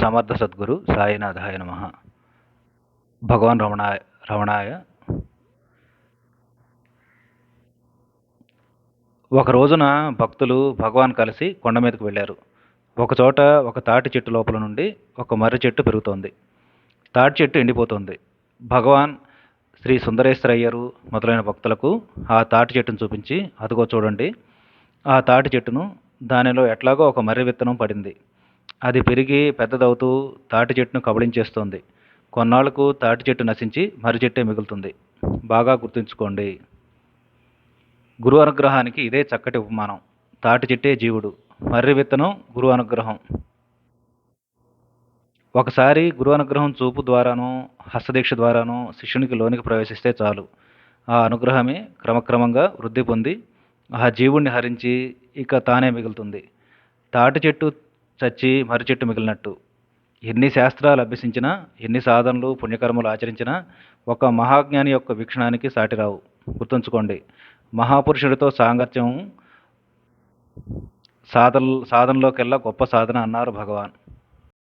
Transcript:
సమర్థ సద్గురు సాయినాథాయ నమ. భగవాన్ రమణాయ రమణాయ. ఒక రోజున భక్తులు భగవాన్ కలిసి కొండ మీదకు వెళ్ళారు. ఒకచోట ఒక తాటి చెట్టు లోపల నుండి ఒక మర్రి చెట్టు పెరుగుతోంది. తాటి చెట్టు ఎండిపోతుంది. భగవాన్ శ్రీ సుందరేశ్వర అయ్యరు మొదలైన భక్తులకు ఆ తాటి చెట్టును చూపించి అదిగో చూడండి ఆ తాటి చెట్టును దానిలో ఎట్లాగో ఒక మర్రి విత్తనం పడింది. అది పెరిగి పెద్దదవుతూ తాటి చెట్టును కబళించేస్తుంది. కొన్నాళ్ళకు తాటి చెట్టు నశించి మర్రి చెట్టే మిగులుతుంది. బాగా గుర్తుంచుకోండి. గురు అనుగ్రహానికి ఇదే చక్కటి ఉపమానం. తాటి చెట్టే జీవుడు. మర్రి విత్తనం గురు అనుగ్రహం ఒకసారి గురు అనుగ్రహం చూపు ద్వారానో హస్తదీక్ష ద్వారానో శిష్యునికి లోనికి ప్రవేశిస్తే చాలు. ఆ అనుగ్రహమే క్రమక్రమంగా వృద్ధి పొంది ఆ జీవుణ్ణి హరించి ఇక తానే మిగులుతుంది. తాటి చెట్టు చచ్చి మర్రి చెట్టు మిగిలినట్టు. ఎన్ని శాస్త్రాలు అభ్యసించినా ఎన్ని సాధనలు పుణ్యకర్మలు ఆచరించినా ఒక మహాజ్ఞాని యొక్క వీక్షణానికి సాటిరావు. గుర్తుంచుకోండి మహాపురుషుడితో సాంగత్యం సాధన సాధనలోకెల్లా గొప్ప సాధన అన్నారు భగవాన్.